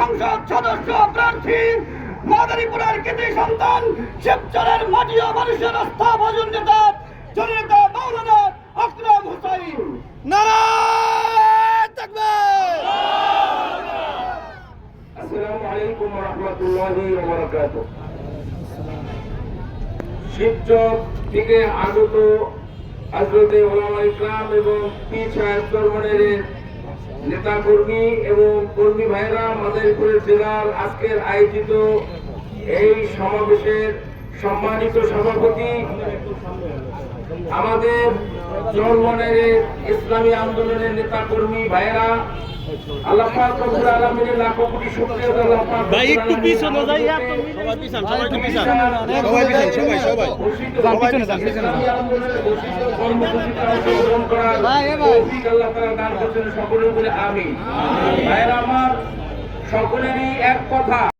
সংসদ সদস্য, প্রার্থী, মাদারীপুরের কৃতি সন্তান, শিবচরের মাটি ও মানুষের আস্থা ভজন নেতা, জননেতা মৌলানা আকরাম হুসাইন। থাকবে আসসালামু আলাইকুম রহমতুল্লাহি ওয়া শিবচর থেকে আগত হজরতে ওলামা ইসলাম এবং পি সাহেব নেতা কর্মী এবং কর্মী ভাইরা মাদারীপুরের জেলার আজকের আয়োজিত এই সমাবেশের সম্মানিত সভাপতি, আমাদের চরমনের ইসলামী আন্দোলনের নেতা কর্মী ভাইরা আল্লাহ পাক রব্বুল আলামিনের লাখ কোটি শুকরিয়া আল্লাহ পাক ভাই একটু পিছনে যাই সবাই পিছন সবাই একটু পিছন। সবাই পিছন সবাই সবাই। যান পিছনে যান পিছনে সকলের উপরে আমি ভাইয়েরা আমার সকলেরই এক কথা।